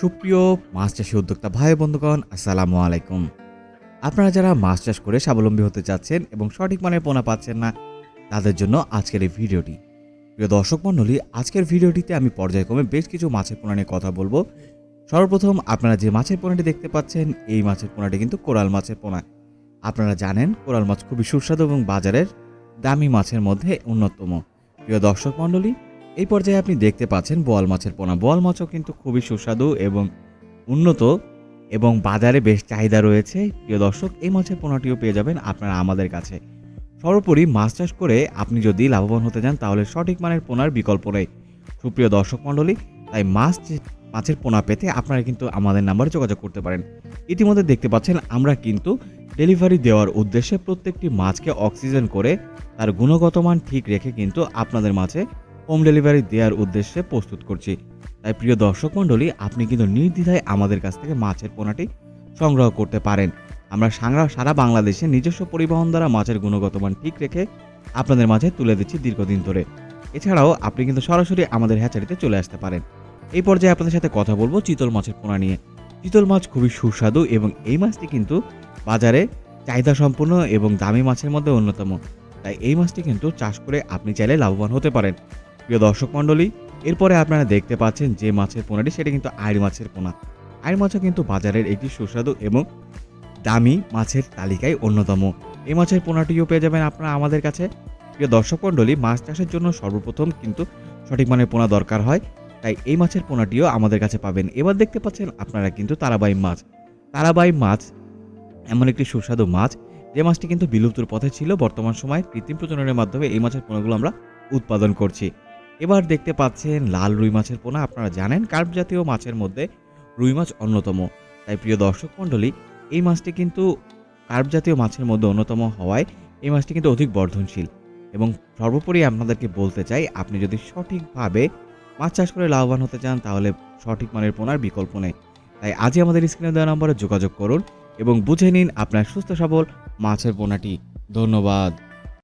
সুপ্রিয় মাছ চাষী উদ্যোক্তা ভাই বন্ধুগণ, আসসালামু আলাইকুম। আপনারা যারা মাছ চাষ করে স্বাবলম্বী হতে চাচ্ছেন এবং সঠিক মানের পোনা পাচ্ছেন না, তাদের জন্য আজকের এই ভিডিওটি। প্রিয় দর্শক মণ্ডলী, আজকের ভিডিওটিতে আমি পর্যায়ক্রমে বেশ কিছু মাছের পোনা নিয়ে কথা বলব। সর্বপ্রথম আপনারা যে মাছের পোনাটি দেখতে পাচ্ছেন, এই মাছের পোনাটি কিন্তু কোরাল মাছের পোনা। আপনারা জানেন, কোরাল মাছ খুবই সুস্বাদু এবং বাজারের দামি মাছের মধ্যে অন্যতম। প্রিয় দর্শক মণ্ডলী এই পর্যায়ে আপনি দেখতে পাচ্ছেন বোয়াল মাছের পোনা। বোয়াল মাছও কিন্তু খুবই সুস্বাদু এবং উন্নত এবং বাজারে বেশ চাহিদা রয়েছে। প্রিয় দর্শক, এই মাছের পোনাটিও পেয়ে যাবেন আপনারা আমাদের কাছে। সর্বোপরি মাছ চাষ করে আপনি যদি লাভবান হতে চান, তাহলে সঠিক মানের পোনার বিকল্প নেই। সুপ্রিয় দর্শক মণ্ডলী, তাই মাছ মাছের পোনা পেতে আপনারা কিন্তু আমাদের নাম্বারে যোগাযোগ করতে পারেন। ইতিমধ্যে দেখতে পাচ্ছেন, আমরা কিন্তু ডেলিভারি দেওয়ার উদ্দেশ্যে প্রত্যেকটি মাছকে অক্সিজেন করে তার গুণগত মান ঠিক রেখে কিন্তু আপনাদের মাঝে হোম ডেলিভারি দেওয়ার উদ্দেশ্যে প্রস্তুত করছি। তাই প্রিয় দর্শক মণ্ডলী, আপনি কিন্তু নির্দ্বিধায় আমাদের কাছ থেকে মাছের পোনাটি সংগ্রহ করতে পারেন। আমরা সারা সারা বাংলাদেশে নিজস্ব পরিবহন দ্বারা মাছের গুণগত মান ঠিক রেখে আপনাদের মাঝে তুলে দিচ্ছি দীর্ঘদিন ধরে। এছাড়াও আপনি কিন্তু সরাসরি আমাদের হ্যাচারিতে চলে আসতে পারেন। এই পর্যায়ে আপনাদের সাথে কথা বলব চিতল মাছের পোনা নিয়ে। চিতল মাছ খুবই সুস্বাদু এবং এই মাছটি কিন্তু বাজারে চাহিদা সম্পন্ন এবং দামি মাছের মধ্যে অন্যতম। তাই এই মাছটি কিন্তু চাষ করে আপনি চাইলে লাভবান হতে পারেন। প্রিয় দর্শক মণ্ডলী, এরপরে আপনারা দেখতে পাচ্ছেন যে মাছের পোনাটি, সেটা কিন্তু আইড় মাছের পোনা। আইড় মাছও কিন্তু বাজারের একটি সুস্বাদু এবং দামি মাছের তালিকায় অন্যতম। এই মাছের পোনাটিও পেয়ে যাবেন আপনারা আমাদের কাছে। প্রিয় দর্শক মণ্ডলী, মাছ চাষের জন্য সর্বপ্রথম কিন্তু সঠিক মানের পোনা দরকার হয়, তাই এই মাছের পোনাটিও আমাদের কাছে পাবেন। এবার দেখতে পাচ্ছেন আপনারা কিন্তু তারাবাই মাছ। তারাবাই মাছ এমন একটি সুস্বাদু মাছ, যে মাছটি কিন্তু বিলুপ্তর পথে ছিল। বর্তমান সময়ে কৃত্রিম প্রজননের মাধ্যমে এই মাছের পোনাগুলো আমরা উৎপাদন করছি। এবার দেখতে পাচ্ছেন লাল রুই মাছের পোনা। আপনারা জানেন কার্প জাতীয় মাছের মধ্যে রুই মাছ অন্যতম। তাই প্রিয় দর্শক মণ্ডলী, এই মাছটি কিন্তু কার্প জাতীয় মাছের মধ্যে অন্যতম হওয়ায় এই মাছটি কিন্তু অধিক বর্ধনশীল। এবং সর্বোপরি আপনাদেরকে বলতে চাই, আপনি যদি সঠিকভাবে মাছ চাষ করে লাভবান হতে চান, তাহলে সঠিক মানের পোনার বিকল্প নেই। তাই আজই আমাদের স্ক্রিনে দেওয়া নম্বরে যোগাযোগ করুন এবং বুঝে নিন আপনার সুস্থ সবল মাছের পোনাটি। ধন্যবাদ।